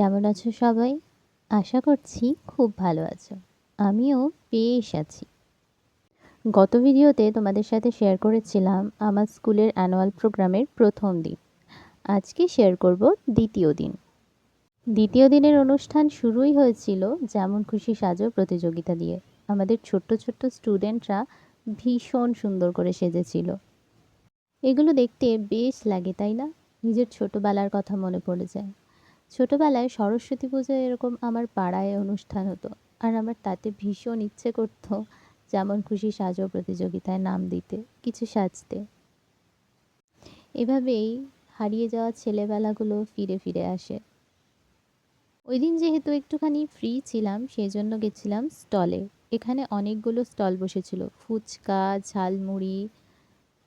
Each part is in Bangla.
কেমন আছো সবাই? আশা করছি খুব ভালো আছো। আমিও বেশ আছি। গত ভিডিওতে তোমাদের সাথে শেয়ার করেছিলাম আমার স্কুলের অ্যানুয়াল প্রোগ্রামের প্রথম দিন। আজকে শেয়ার করব দ্বিতীয় দিন। দ্বিতীয় দিনের অনুষ্ঠান শুরুই হয়েছিল যেমন খুশি সাজো প্রতিযোগিতা দিয়ে। আমাদের ছোট্ট ছোট্ট স্টুডেন্টরা ভীষণ সুন্দর করে সেজেছিল। এগুলো দেখতে বেশ লাগে, তাই না? নিজের ছোটোবেলার কথা মনে পড়ে যায়। ছোটোবেলায় সরস্বতী পুজোয় এরকম আমার পাড়ায় অনুষ্ঠান হতো। আর আমার তাতে ভীষণ ইচ্ছে করতো যেমন খুশি সাজো প্রতিযোগিতায় নাম দিতে, কিছু সাজতে। এভাবেই হারিয়ে যাওয়া ছেলেবেলাগুলো ফিরে ফিরে আসে। ওই দিন যেহেতু একটুখানি ফ্রি ছিলাম সেই জন্য গেছিলাম স্টলে এখানে অনেকগুলো স্টল বসেছিল। ফুচকা, ঝালমুড়ি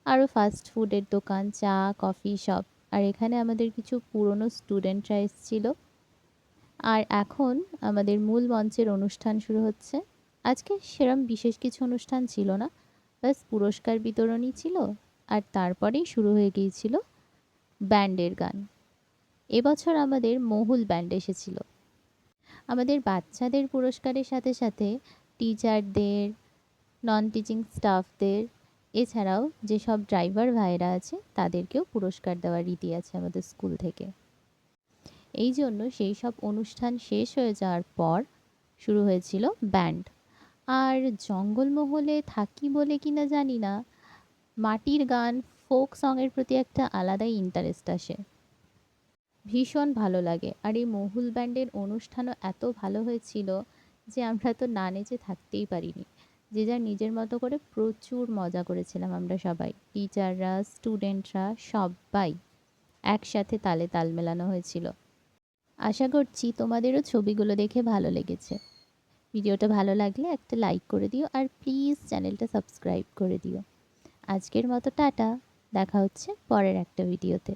আরও ফাস্ট ফুডের দোকান, চা কফি সব আর এখানে আমাদের কিছু পুরনো স্টুডেন্টরা এসেছিল। আর এখন আমাদের মূল মঞ্চের অনুষ্ঠান শুরু হচ্ছে। আজকে সেরম বিশেষ কিছু অনুষ্ঠান ছিল না। ব্যাস পুরস্কার বিতরণই ছিল আর তারপরেই শুরু হয়ে গিয়েছিল ব্যান্ডের গান। এবছর আমাদের মহুল ব্যান্ড এসেছিল। আমাদের বাচ্চাদের পুরস্কারের সাথে সাথে টিচারদের নন টিচিং স্টাফদের এছাড়াও যেসব ড্রাইভার ভাইরা আছে, তাদেরকেও পুরস্কার দেওয়ার রীতি আছে আমাদের স্কুল থেকে। এই জন্য সেই সব অনুষ্ঠান শেষ হয়ে যাওয়ার পর শুরু হয়েছিল ব্যান্ড। আর জঙ্গলমহলে থাকি বলে কি না জানি না, মাটির গান, ফোক সঙের প্রতি একটা আলাদাই ইন্টারেস্ট আসে। ভীষণ ভালো লাগে। আর এই মহুল ব্যান্ডের অনুষ্ঠানও এত ভালো হয়েছিল যে আমরা তো না নেচে থাকতেই পারিনি। যে যার নিজের মতো করে প্রচুর মজা করেছিলাম আমরা সবাই। টিচাররা, স্টুডেন্টরা, সবাই একসাথে তালে তাল মেলানো হয়েছিল। আশা করছি তোমাদেরও ছবিগুলো দেখে ভালো লেগেছে। ভিডিওটা ভালো লাগলে একটা লাইক করে দিও আর প্লিজ চ্যানেলটা সাবস্ক্রাইব করে দিও। আজকের মতো টাটা, দেখা হচ্ছে পরের একটা ভিডিওতে